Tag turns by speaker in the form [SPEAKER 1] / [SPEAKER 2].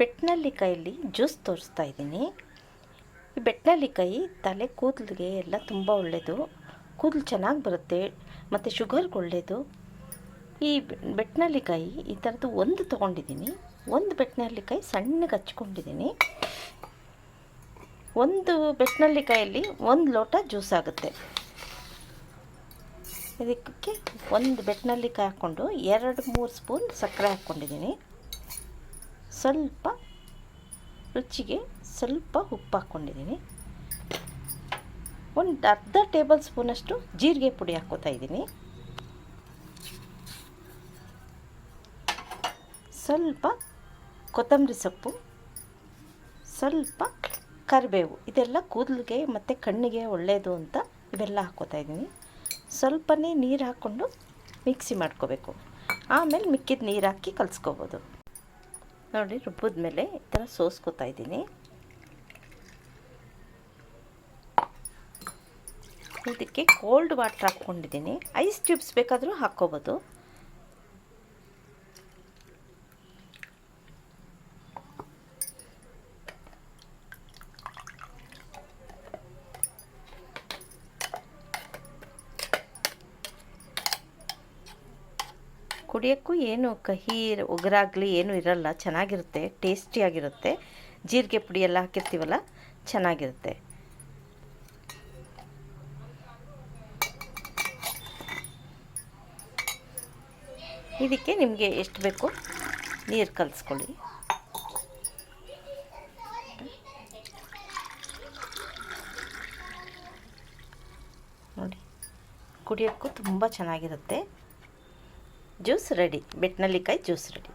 [SPEAKER 1] ಬೆಟ್ನಲ್ಲಿಕಾಯಲ್ಲಿ juice ತೋರಿಸ್ತಾ ಇದ್ದೀನಿ. ಈ ಬೆಟ್ನಲ್ಲಿಕಾಯಿ ತಲೆ, ಕೂದಲಿಗೆ ಎಲ್ಲ ತುಂಬ ಒಳ್ಳೆಯದು ಕೂದಲು ಚೆನ್ನಾಗಿ ಬರುತ್ತೆ, ಮತ್ತು ಶುಗರ್ಗೆ ಒಳ್ಳೆಯದು ಈ ಬೆಟ್ನಲ್ಲಿಕಾಯಿ ಈ ಥರದ್ದು ಒಂದು ತೊಗೊಂಡಿದ್ದೀನಿ. ಒಂದು ಬೆಟ್ನಲ್ಲಿಕಾಯಿ ಸಣ್ಣಗೆ ಹಚ್ಕೊಂಡಿದ್ದೀನಿ. ಒಂದು ಬೆಟ್ನಲ್ಲಿಕಾಯಲ್ಲಿ ಒಂದು ಲೋಟ ಜ್ಯೂಸ್ ಆಗುತ್ತೆ. ಇದಕ್ಕೆ ಒಂದು ಬೆಟ್ನಲ್ಲಿಕಾಯಿ ಹಾಕ್ಕೊಂಡು ಎರಡು ಮೂರು ಸ್ಪೂನ್ ಸಕ್ಕರೆ ಹಾಕ್ಕೊಂಡಿದ್ದೀನಿ. ಸ್ವಲ್ಪ ರುಚಿಗೆ ಸ್ವಲ್ಪ ಉಪ್ಪು ಹಾಕ್ಕೊಂಡಿದ್ದೀನಿ. ಒಂದು ಅರ್ಧ ಟೇಬಲ್ ಸ್ಪೂನಷ್ಟು ಜೀರಿಗೆ ಪುಡಿ ಹಾಕ್ಕೋತಾ ಇದ್ದೀನಿ. ಸ್ವಲ್ಪ ಕೊತ್ತಂಬರಿ ಸೊಪ್ಪು, ಸ್ವಲ್ಪ ಕರಿಬೇವು, ಇದೆಲ್ಲ ಕೂದಲಿಗೆ ಮತ್ತು ಕಣ್ಣಿಗೆ ಒಳ್ಳೆಯದು ಅಂತ ಇವೆಲ್ಲ ಹಾಕ್ಕೋತಾ ಇದ್ದೀನಿ. ಸ್ವಲ್ಪನೇ ನೀರು ಹಾಕ್ಕೊಂಡು ಮಿಕ್ಸಿ ಮಾಡ್ಕೋಬೇಕು. ಆಮೇಲೆ ಮಿಕ್ಕಿದ ನೀರು ಹಾಕಿ ಕಲಿಸ್ಕೋಬೋದು. ನೋಡಿ ರುಬ್ಬಿದ ಮೇಲೆ ಈ ಥರ ಸೋಸ್ಕೋತಾ ಇದ್ದೀನಿ. ಇದಕ್ಕೆ ಕೋಲ್ಡ್ ವಾಟ್ರ್ ಹಾಕ್ಕೊಂಡಿದ್ದೀನಿ. ಐಸ್ ಟ್ಯೂಬ್ಸ್ ಬೇಕಾದರೂ ಹಾಕ್ಕೋಬೋದು. ಕುಡಿಯೋಕ್ಕೂ ಏನು ಕಹಿ ಒಗರಾಗಲಿ ಏನೂ ಇರಲ್ಲ, ಚೆನ್ನಾಗಿರುತ್ತೆ, ಟೇಸ್ಟಿಯಾಗಿರುತ್ತೆ. ಜೀರಿಗೆ ಪುಡಿ ಎಲ್ಲ ಹಾಕಿರ್ತೀವಲ್ಲ, ಚೆನ್ನಾಗಿರುತ್ತೆ. ಇದಕ್ಕೆ ನಿಮಗೆ ಎಷ್ಟು ಬೇಕು ನೀರು ಕಲಿಸ್ಕೊಳ್ಳಿ. ನೋಡಿ, ಕುಡಿಯೋಕ್ಕೂ ತುಂಬ ಚೆನ್ನಾಗಿರುತ್ತೆ. ಜ್ಯೂಸ್ ರೆಡಿ ಬೆಟ್ನಲ್ಲಿಕಾಯಿ ಜ್ಯೂಸ್ ರೆಡಿ